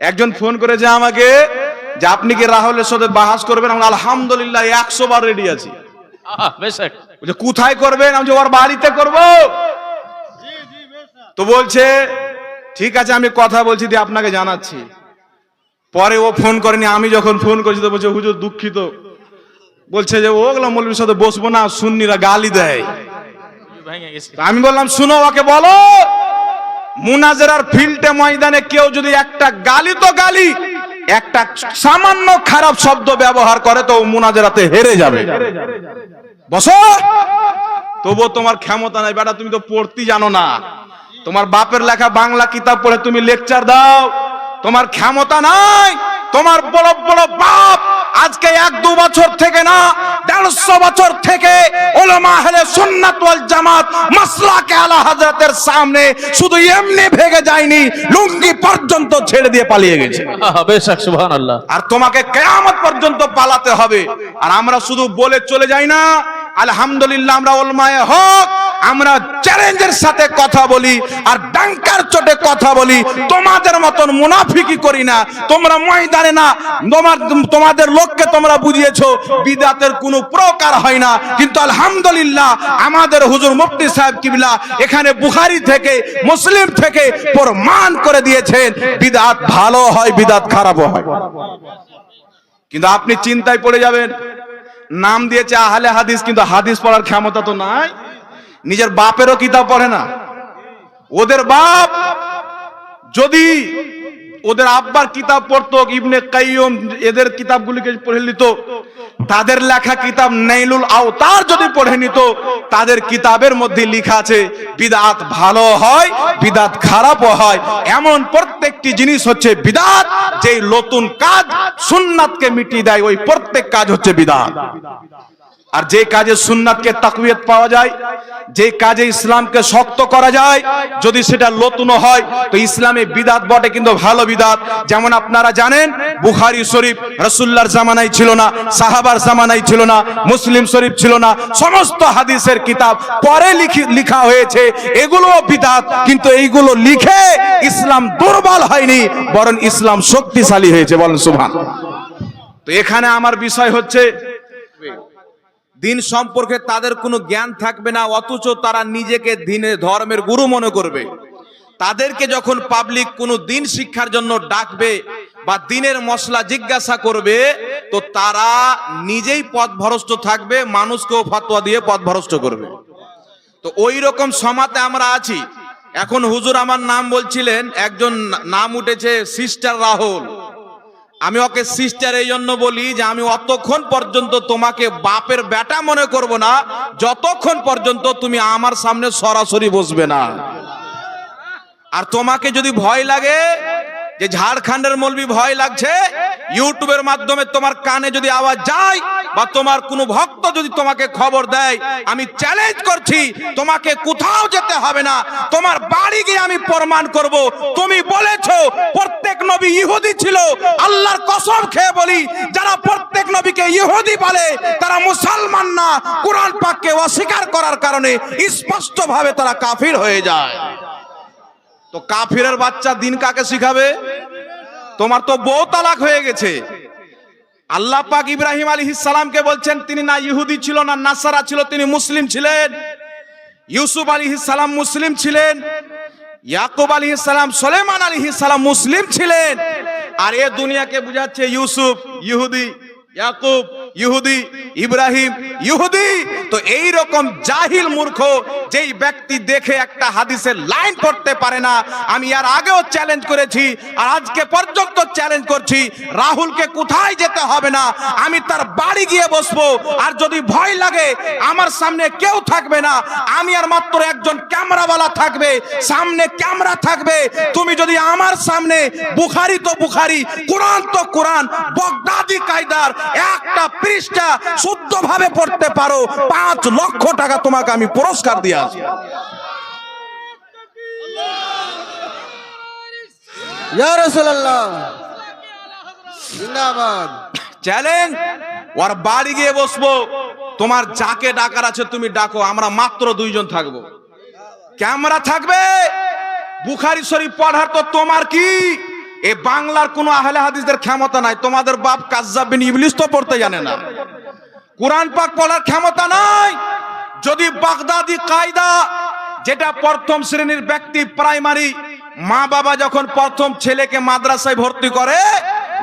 একজন ফোন করেছে আমাকে যে আপনি কি রাহুলের সাথে বাহাস করবেন? আমরা আলহামদুলিল্লাহ একশো বার রেডি আছি। কোথায় করবেন? আমি যে ওর বাড়িতে করব। তো বলছে ঠিক আছে আমি কথা বলছি দিয়ে আপনাকে জানাচ্ছি। পরে ও ফোন করেনি আমি যখন ফোন করছি তো বলছে হুজুর দুঃখিত। বলছে যে ওগুলো মৌলবীর সাথে বসবো না সুন্নিরা গালি দেয়। আমি বললাম শুনো ওকে বলো। মুনাজেরার ফিল্ডে ময়দানে কেউ যদি একটা গালি তো গালি, একটা সামান্য খারাপ শব্দ ব্যবহার করে তো মুনাজেরাতে হেরে যাবে। বসো। তবুও তোমার ক্ষমতা নাই, বেটা, তুমি তো পড়তে জানো না। তোমার বাপের লেখা বাংলা কিতাব পড়ে তুমি লেকচার দাও। তোমার ক্ষমতা নাই, তোমার বড় বড় বাপ আজকে এক দু বছর থেকে না দেড়শো বছর থেকে ওলামা আহলে সুন্নাত ওয়াল জামাত মাসলাকে আলা হযরতের সামনে শুধু এমনি ভেগে যায়নি লুঙ্গি পর্যন্ত ছেড়ে দিয়ে পালিয়ে গেছে। আর তোমাকে কেয়ামত পর্যন্ত পালাতে হবে। আর আমরা শুধু বলে চলে যাই না আলহামদুলিল্লাহ আমরা ওলমায়ে হক আমরা চ্যালেঞ্জের সাথে কথা বলি আর ডাঙ্কার চোটে কথা বলি। তোমাদের মতন মুনাফিকি করি না। তোমরা ময়দানে না। তোমার, তোমাদের লোককে তোমরা বুঝিয়েছো, বিদাতের কোনো প্রকার হয় না। কিন্তু আলহামদুলিল্লাহ আমাদের হুজুর মুফতি সাহেব কিবলা এখানে বুখারি থেকে, মুসলিম থেকে প্রমাণ করে দিয়েছেন, বিদাত ভালো হয়, বিদাত খারাপও হয়। কিন্তু আপনি চিন্তায় পড়ে যাবেন। নাম দিয়েছে আহলে হাদিস, কিন্তু হাদিস পড়ার ক্ষমতা তো নাই। নিজের বাপেরও কিতাব পড়ে না। ওদের বাপ যদি ওদের আব্বার কিতাব পড়তো, ইবনে কাইয়ম এদের কিতাবগুলিকে পড়ে নিত, তাদের লেখা কিতাব নাইলুল আওতার যদি পড়ে নিত, তাদের কিতাবের মধ্যে লেখা আছে, বিদাত ভালো হয়, বিদাত খারাপও হয়। এমন প্রত্যেকটি জিনিস হচ্ছে বিদাত, যেই নতুন কাজ সুন্নাতকে মিটিয়ে দেয়, ওই প্রত্যেক কাজ হচ্ছে বিদাত। আর যে কাজে সুন্নাতকে তাকবিয়ত পাওয়া যায়, যে কাজে ইসলামকে শক্ত করা যায়, যদি সেটা নতুন হয়, তো ইসলামে বিদাত বটে কিন্তু ভালো বিদাত। যেমন আপনারা জানেন, বুখারি শরীফ রসুল্লার জামানায় ছিল না, সাহাবার জামানায় ছিল না, মুসলিম শরীফ ছিল না, সমস্ত হাদিসের কিতাব পরে লিখি লিখা হয়েছে এগুলো বিদাত, কিন্তু এইগুলো লিখে ইসলাম দুর্বল হয়নি, বরং ইসলাম শক্তিশালী হয়েছে, বলেন সুভান তো এখানে আমার বিষয় হচ্ছে দিন সম্পর্কে তাদের কোনো জ্ঞান থাকবে না, অথচ তারা নিজেকে দিনের ধর্মের গুরু মনে করবে। তাদেরকে যখন পাবলিক কোনো দিন শিক্ষার জন্য ডাকবে বা দিনের মশলা জিজ্ঞাসা করবে, তো তারা নিজেই পথভ্রষ্ট থাকবে, মানুষকেও ফতোয়া দিয়ে পথভ্রষ্ট করবে। তো ওই রকম সমাতে আমরা আছি। এখন হুজুর আমার নাম বলছিলেন, একজন নাম উঠেছে সিস্টার রাহুল। আমি ওকে সিস্টার এই জন্য বলি যে আমি অতক্ষণ পর্যন্ত তোমাকে বাপের বেটা মনে করব না, যতক্ষণ পর্যন্ত তুমি আমার সামনে সরাসরি বসবে না। আর তোমাকে যদি ভয় লাগে, যে ঝাড়খণ্ডের মলবি ভয় লাগছে, ইউটিউবের মাধ্যমে তোমার কানে যদি আওয়াজ যায় বা তোমার কোনো ভক্ত যদি তোমাকে খবর দেয়, আমি চ্যালেঞ্জ করছি, তোমাকে কোথাও যেতে হবে না। তোমার বাড়ি গিয়ে আমি প্রমাণ করব। তুমি বলেছ, প্রত্যেক নবী ইহুদি ছিল। আল্লাহর কসম খেয়ে বলি, যারা প্রত্যেক নবীকে ইহুদি বলে, তারা মুসলমান না। কোরআন পাককে অস্বীকার করার কারণে স্পষ্টভাবে তারা কাফির হয়ে যায়। তো কাফিরের বাচ্চা দিন কাকে শিখাবে? তোমার তো বউ তালাক হয়ে গেছে। আল্লাহ পাক ইব্রাহিম আলী সালামকে বলছেন, তিনি না ইহুদি ছিল, না নাসারা ছিল, তিনি মুসলিম ছিলেন। ইউসুফ আলী সালাম মুসলিম ছিলেন, ইয়াকুব আলী সালাম সোলেমান আলী সালাম মুসলিম ছিলেন। আর এ দুনিয়াকে বুঝাচ্ছে ইউসুফ, ইহুদি, ইয়াকুব। ইহুদি, ইব্রাহিম, ইহুদি, তো এই রকম জাহিল মূর্খ যেই ব্যক্তি দেখে একটা হাদিসের লাইন করতে পারে না, আমি আর আগেও চ্যালেঞ্জ করেছি আর আজকে পর্যন্ত চ্যালেঞ্জ করছি, রাহুলকে কোথায় যেতে হবে না, আমি তার বাড়ি গিয়ে বসবো আর যদি ভয় লাগে, আমার সামনে কেউ থাকবে না, আমি আর মাত্র একজন ক্যামেরাওয়ালা থাকবে, সামনে ক্যামেরা থাকবে, তুমি যদি আমার সামনে বুখারি তো বুখারি, কোরআন তো কোরআন, বগদাদি কায়দার, একটা পৃষ্ঠা শুদ্ধভাবে পড়তে পারো। পাঁচ লক্ষ টাকা তোমাকে আমি পুরস্কার দিয়ে আসব। চ্যালেঞ্জ ওর বাড়ি গিয়ে বসবো। তোমার যাকে ডাকার আছে তুমি ডাকো আমরা মাত্র দুইজন থাকব। ক্যামেরা থাকবে? বুখারি শরীফ পড়ার তো তোমার কি? এই বাংলার কোনো আহলে হাদিসদের ক্ষমতা নাই। তোমাদের বাপ কাজাবিন বিন ইবলিস তো পড়তে জানে না। কোরআন পাক পড়ার ক্ষমতা নাই। যদি বাগদাদি কায়দা, যেটা প্রথম শ্রেণির ব্যক্তি, প্রাইমারি, মা বাবা যখন প্রথম ছেলেকে মাদ্রাসায় ভর্তি করে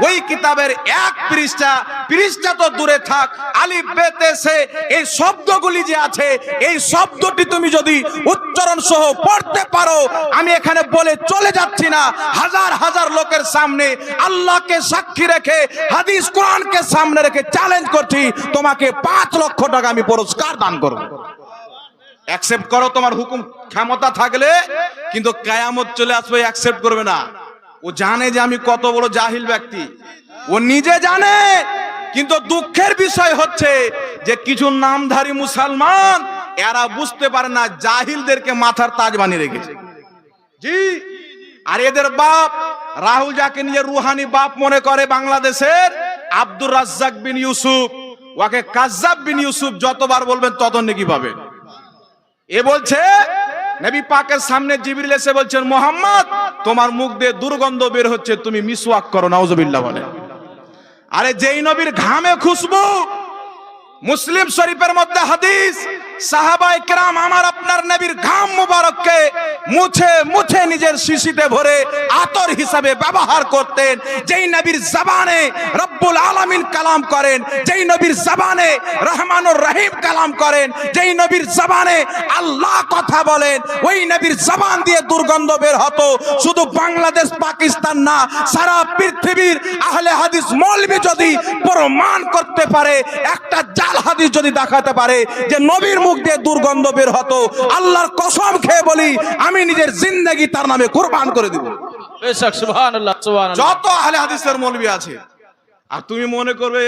ওই কিতাবের এক পৃষ্ঠা পৃষ্ঠা তো দূরে থাক, আলিফ বেতে সে এই শব্দগুলি যে আছে, এই শব্দটি তুমি যদি উচ্চারণ সহ পড়তে পারো, আমি এখানে বলে চলে যাচ্ছি না। হাজার হাজার লোকের সামনে আল্লাহকে সাক্ষী রেখে, হাদিস কোরআনকে সামনে রেখে চ্যালেঞ্জ করছি, তোমাকে পাঁচ লক্ষ টাকা আমি পুরস্কার দান করব। অ্যাকসেপ্ট করো, তোমার হুকুম, ক্ষমতা থাকলে, কিন্তু কায়ামত চলে আসবে অ্যাকসেপ্ট করবে না। ও জানে যে আমি কত বড় জাহিল ব্যক্তি। ও নিজে জানে, কিন্তু দুঃখের বিষয় হচ্ছে যে কিছু নামধারী মুসলমান, এরা বুঝতে পারে না জাহিলদেরকে মাথার তাজ বানিয়ে রেখেছে। জি, আর এদের বাপ রাহুল যাকে নিজের রুহানি বাপ মনে করে বাংলাদেশের, আব্দুর রাজ্জাক বিন ইউসুফ। ওকে কাজ্জাব বিন ইউসুফ যতবার বলবেন তত নাকি পাবেন। এ বলছে, নবী পাকের সামনে জিবরিল এসে বলছেন, মোহাম্মদ তোমার মুখ দিয়ে দুর্গন্ধ বের হচ্ছে, তুমি মিসওয়াক করো নাউজবিল্লা বলে। আরে যেই নবীর ঘামে খুশবু, মুসলিম শরীফের মধ্যে হাদিস আমার আপনার নবীর ঘাম মুছে মুছে নিজের শিশিতে ভরে আতর হিসাবে ব্যবহার করতেন। যেই নবীর আলামিন কালাম করেন, যেই নবীর রহিম কালাম করেন, যেই নবীর আল্লাহ কথা বলেন, ওই নবীর জবান দিয়ে দুর্গন্ধ বের হতো। শুধু বাংলাদেশ, পাকিস্তান না, সারা পৃথিবীর আহলে হাদিস মৌলবি যদি প্রমাণ করতে পারে, একটা জাল হাদিস যদি দেখাতে পারে যে নবীর মুখ দিয়ে দুর্গন্ধ বের হতো। আল্লাহর কসম খেয়ে বলি আমি নিজের জিন্দগি তার নামে কোরবান করে দিব। যত আহলে হাদিসের মৌলবি আছে আর তুমি মনে করবে